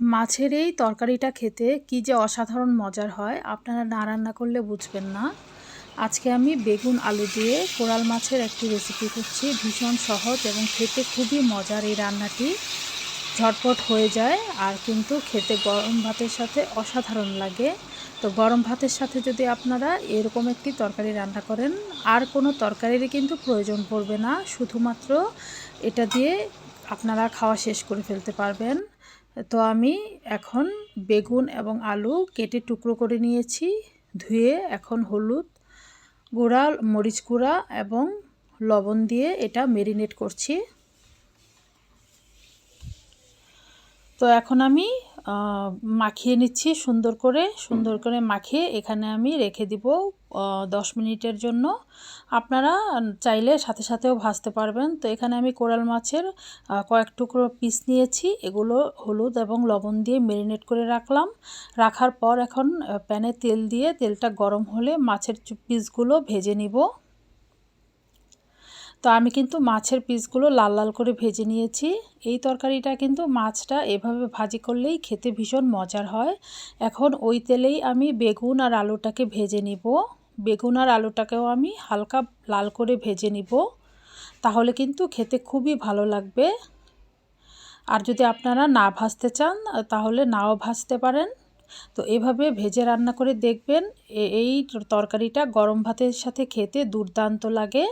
মাছের এই তরকারিটা খেতে কি যে অসাধারণ মজার হয়, আপনারা না রান্না করলে বুঝবেন না। আজকে আমি বেগুন আলু দিয়ে কোরাল মাছের একটি রেসিপি করছি, ভীষণ সহজ এবং খেতে খুবই মজার এই রান্নাটি। ঝটপট হয়ে যায় আর কিন্তু খেতে গরম ভাতের সাথে অসাধারণ লাগে। তো গরম ভাতের সাথে যদি আপনারা এরকম একটি তরকারি রান্না করেন, আর কোনো তরকারিরই কিন্তু প্রয়োজন পড়বে না, শুধুমাত্র এটা দিয়ে আপনারা খাওয়া শেষ করে ফেলতে পারবেন। তো আমি এখন বেগুন এবং আলু কেটে টুকরো করে নিয়েছি, ধুয়ে এখন হলুদ, গুঁড়া, মরিচ গুঁড়া এবং লবণ দিয়ে এটা মেরিনেট করছি। তো এখন আমি মাখিয়ে নিচ্ছি সুন্দর করে সুন্দর করে মাখিয়ে এখানে আমি রেখে দিব দশ মিনিটের জন্য। আপনারা চাইলে সাথে সাথেও ভাজতে পারবেন। তো এখানে আমি কোরাল মাছের কয়েক টুকরো পিস নিয়েছি। এগুলো হলুদ এবং লবণ দিয়ে মেরিনেট করে রাখলাম। রাখার পর এখন প্যানে তেল দিয়ে তেলটা গরম হলে মাছের পিসগুলো ভেজে নিব। তো আমি কিন্তু মাছের পিসগুলো লাল লাল করে ভেজে নিয়েছি। এই তরকারিটা কিন্তু মাছটা এভাবে ভাজি করলেই খেতে ভীষণ মজার হয়। এখন ওই তেলেই আমি বেগুন আর আলুটাকে ভেজে নিব। বেগুন আর আলুটাকেও আমি হালকা লাল করে ভেজে নিব। তাহলে কিন্তু খেতে খুবই ভালো লাগবে। আর যদি আপনারা না ভাজতে চান, তাহলে নাও ভাজতে পারেন। তো এভাবে ভেজে রান্না করে দেখবেন এই তরকারিটা গরম ভাতের সাথে খেতে দুর্দান্ত লাগে।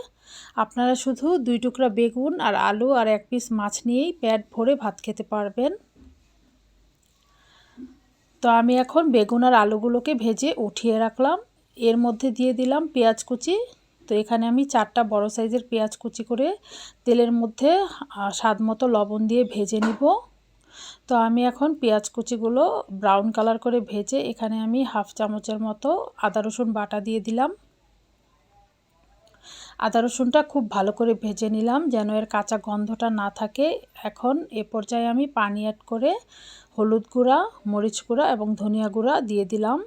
আপনারা শুধু দুই টুকরা বেগুন আর আলু আর এক পিস মাছ নিয়েই প্যাট ভরে ভাত খেতে পারবেন। তো আমি এখন বেগুন আর আলুগুলোকে ভেজে উঠিয়ে রাখলাম। এর মধ্যে দিয়ে দিলাম পেঁয়াজ কুচি। তো এখানে আমি চারটা বড় সাইজের পেঁয়াজ কুচি করে তেলের মধ্যে স্বাদ মতো লবণ দিয়ে ভেজে নিব। তো আমি এখন পেঁয়াজ কুচিগুলো ব্রাউন কালার করে ভেজে এখানে আমি হাফ চামচের মতো আদা রসুন বাটা দিয়ে দিলাম। আদা রসুনটা খুব ভালো করে ভেজে নিলাম যেন এর কাঁচা গন্ধটা না থাকে। এখন এ পর্যায়ে আমি পানি অ্যাড করে হলুদ গুঁড়া, মরিচ গুঁড়া এবং ধনিয়া গুঁড়া দিয়ে দিলাম।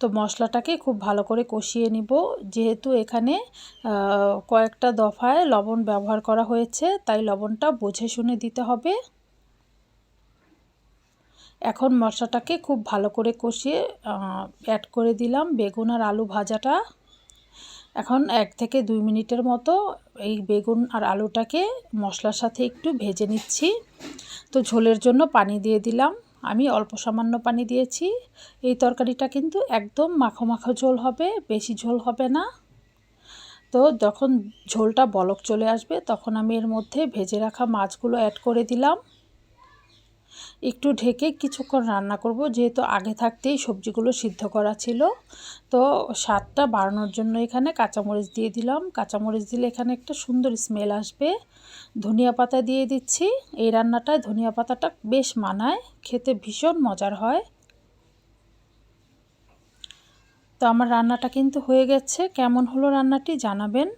তো মশলাটাকে খুব ভালো করে কষিয়ে নিব। যেহেতু এখানে কয়েকটা দফায় লবণ ব্যবহার করা হয়েছে, তাই লবণটা বুঝে শুনে দিতে হবে। এখন মশলাটাকে খুব ভালো করে কষিয়ে অ্যাড করে দিলাম বেগুন আর আলু ভাজাটা। এখন এক থেকে দুই মিনিটের মতো এই বেগুন আর আলুটাকে মশলার সাথে একটু ভেজে নিচ্ছি। তো ঝোলের জন্য পানি দিয়ে দিলাম। আমি অল্প সামান্য পানি দিয়েছি। এই তরকারিটা কিন্তু একদম মাখো মাখো ঝোল হবে, বেশি ঝোল হবে না। তো যখন ঝোলটা বলক চলে আসবে, তখন আমি এর মধ্যে ভেজে রাখা মাছগুলো অ্যাড করে দিলাম। একটু ঢেকে কিছুক্ষণ রান্না করব, যেহেতু আগে থাকতেই সবজিগুলো সিদ্ধ করা ছিল। তো স্বাদটা বাড়ানোর জন্য এখানে কাঁচামরিচ দিয়ে দিলাম। কাঁচামরিচ দিলে এখানে একটা সুন্দর স্মেল আসবে। ধনিয়া পাতা দিয়ে দিচ্ছি। এই রান্নাটায় ধনিয়া পাতাটা বেশ মানায়, খেতে ভীষণ মজার হয়। তো আমার রান্নাটা কিন্তু হয়ে গেছে। কেমন হলো রান্নাটি জানাবেন।